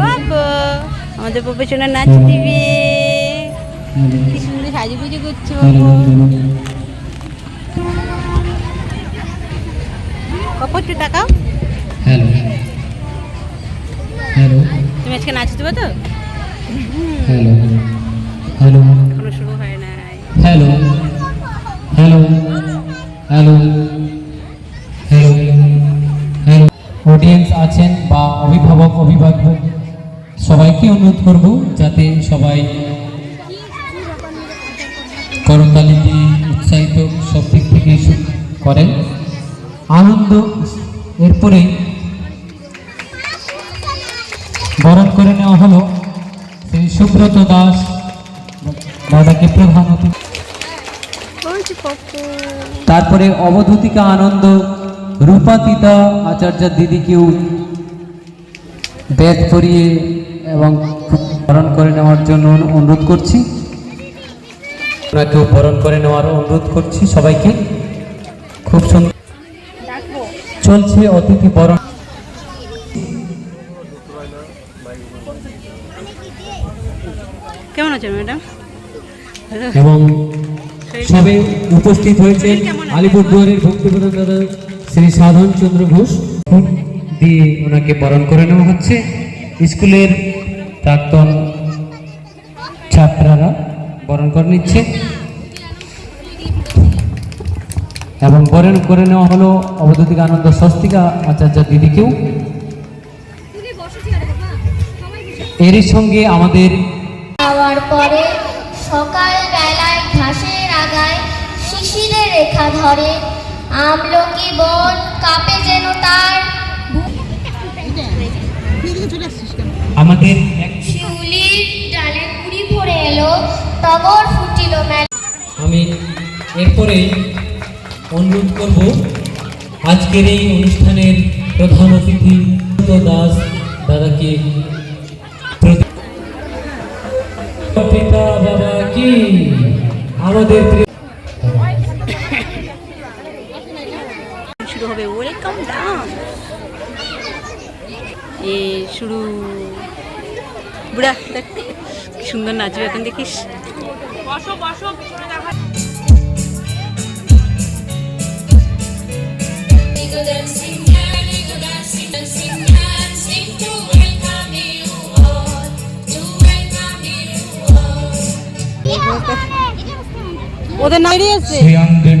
বাবা আমাদের প্রফেশনে নাচ দিবে। কি সুন্দর সাজু পুজো করছ হ্যালো টাকাও হ্যালো হ্যালো। তুমি আজকে নাচ দেবে তো? Hello hello. এখনও শুরু হয় নাই। Hello hello hello. অডিয়েন্স আছেন বা অভিভাবক অভিভাবক সবাইকে অনুরোধ করব যাতে সবাই করতালি দিয়ে উৎসাহিত সব দিক থেকে করেন। আনন্দ এরপরে বরণ করে নেওয়া হলো শ্রী সুব্রত দাস দাদাকে প্রধান তারপরে অবধূতিকা আনন্দ রূপাতিতা আচার্য দিদিকেও ব্যাগ করিয়ে এবং বরণ করে নেওয়ার জন্য অনুরোধ করছি। ওনাকেও বরণ করে নেওয়ার অনুরোধ করছি সবাইকে। খুব সুন্দর চলছে অতিথি বরণ। কেমন আছেন ম্যাডাম? এবং সবে উপস্থিত হয়েছেন আলিপুরদুয়ারের ভক্তিপ্রধান দাদা শ্রী সাধন চন্দ্র ঘোষ দিয়ে ওনাকে বরণ করে নেওয়া হচ্ছে। স্কুলের প্রাক্তন ছাত্ররা বরণ করে নিচ্ছে। এবং বরণ করে নেওয়া হলো অবধূতিক আনন্দ স্বস্তিকা আচার্য দিদিকেও। এরই সঙ্গে আমাদের খাওয়ার পরে সকাল বেলায় ঘাসের আগায় শিশিরে রেখা ধরে আমলকি বন কাপে যেন তার। আমাদের শিউলির ডালে কুড়ি ভরে এলো টগর ফুটিল মেলা। আমি এরপরেই অনুরোধ করব আজকের এই অনুষ্ঠানের প্রধান অতিথি দাস দাদাকে পিতা বাবা কি? আমাদের এ শুরু। বুড়া দেখ সুন্দর নাচবে এখন দেখিস। ওদের শ্রেয়াঙ্গের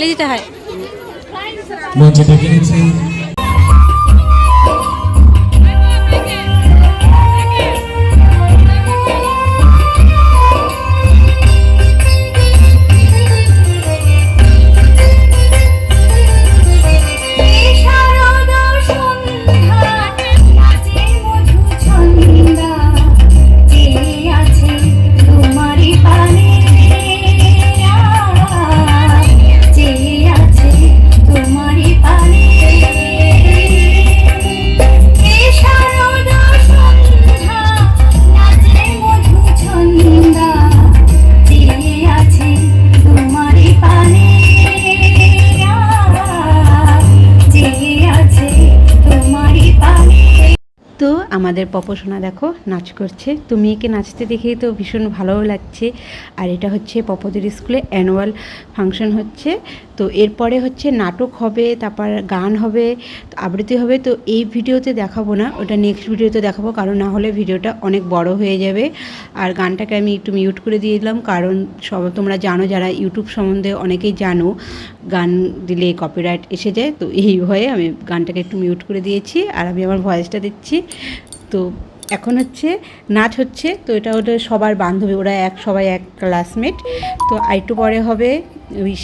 তালি দিতে হয়। মঞ্চে ডেকে নিচ্ছি তো আমাদের পপসোনা দেখো, নাচ করছে। তুমি একে নাচতে দেখেই তো ভীষণ ভালোও লাগছে। আর এটা হচ্ছে পপদের স্কুলে অ্যানুয়াল ফাংশন হচ্ছে। তো এরপরে হচ্ছে নাটক হবে, তারপর গান হবে, আবৃত্তি হবে, তো এই ভিডিওতে দেখাবো না। ওটা নেক্সট ভিডিওতে দেখাবো, কারণ না হলে ভিডিওটা অনেক বড় হয়ে যাবে। আর গানটাকে আমি একটু মিউট করে দিয়ে দিলাম, কারণ সব তোমরা জানো যারা ইউটিউব সম্বন্ধে অনেকেই জানো, গান দিলে কপিরাইট এসে যায়, তো এই ভয়ে আমি গানটাকে একটু মিউট করে দিয়েছি, আর আমি আমার ভয়েসটা দিচ্ছি। তো এখন হচ্ছে, নাচ হচ্ছে, তো এটা ওটা সবার বান্ধবী, ওরা এক, সবাই এক ক্লাসমেট তো আরেকটু পরে হবে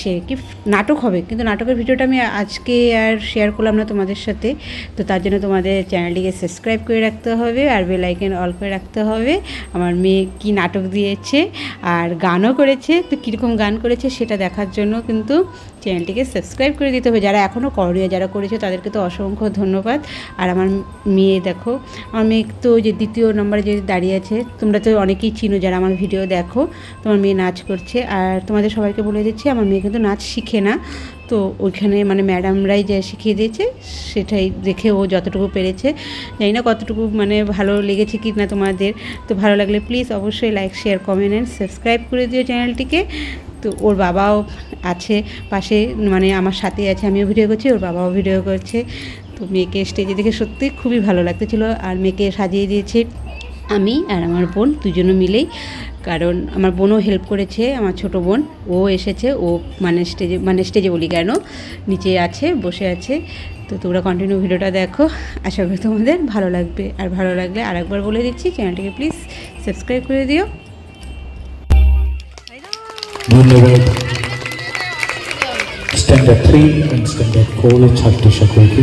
সে কি, নাটক হবে। কিন্তু নাটকের ভিডিওটা আমি আজকে আর শেয়ার করলাম না তোমাদের সাথে। তো তার জন্য তোমাদের চ্যানেলটিকে সাবস্ক্রাইব করে রাখতে হবে আর বেল আইকন অল করে রাখতে হবে। আমার মেয়ে কি নাটক দিয়েছে আর গানও করেছে। তো কীরকম গান করেছে সেটা দেখার জন্য কিন্তু চ্যানেলটিকে সাবস্ক্রাইব করে দিতে হবে। যারা এখনও করনি, যারা করেছে তাদেরকে তো অসংখ্য ধন্যবাদ। আর আমার মেয়ে দেখো, আমার মেয়ে তো যে দ্বিতীয় নম্বরে যে দাঁড়িয়ে আছে, তোমরা তো অনেকেই চিনো যারা আমার ভিডিও দেখো। তোমার মেয়ে নাচ করছে। আর তোমাদের সবাইকে বলে দিচ্ছি আমার মেয়ে কিন্তু নাচ শিখে না। তো ওইখানে মানে ম্যাডামরাই যা শিখিয়ে দিয়েছে, সেটাই দেখে ও যতটুকু পেরেছে। জানি না কতটুকু মানে ভালো লেগেছে কি না তোমাদের। তো ভালো লাগলে প্লিজ অবশ্যই like share comment and subscribe করে দিও চ্যানেলটিকে তো ওর বাবাও আছে পাশে মানে আমার সাথে আছে, আমিও ভিডিও করছি, ওর বাবাও ভিডিও করছে। তো মেয়েকে স্টেজে দেখে সত্যি খুবই ভালো লাগতেছিল। আর মেয়েকে সাজিয়ে দিয়েছে আমি আর আমার বোন দুজনে মিলেই। কারণ আমার বোনও হেল্প করেছে, আমার ছোট বোন। ও এসেছে, ও মানে স্টেজে মানে স্টেজে বলি কেন, নিচে আছে, বসে আছে। তো তোমরা কন্টিনিউ ভিডিওটা দেখো। আশা করি তোমাদের ভালো লাগবে। আর ভালো লাগলে আরেকবার বলে দিচ্ছি, চ্যানেলটিকে প্লিজ সাবস্ক্রাইব করে দিও। ধন্যবাদ। স্ট্যান্ডার্ড থ্রি স্ট্যান্ডার্ড ফোর ছাত্রী সকলকে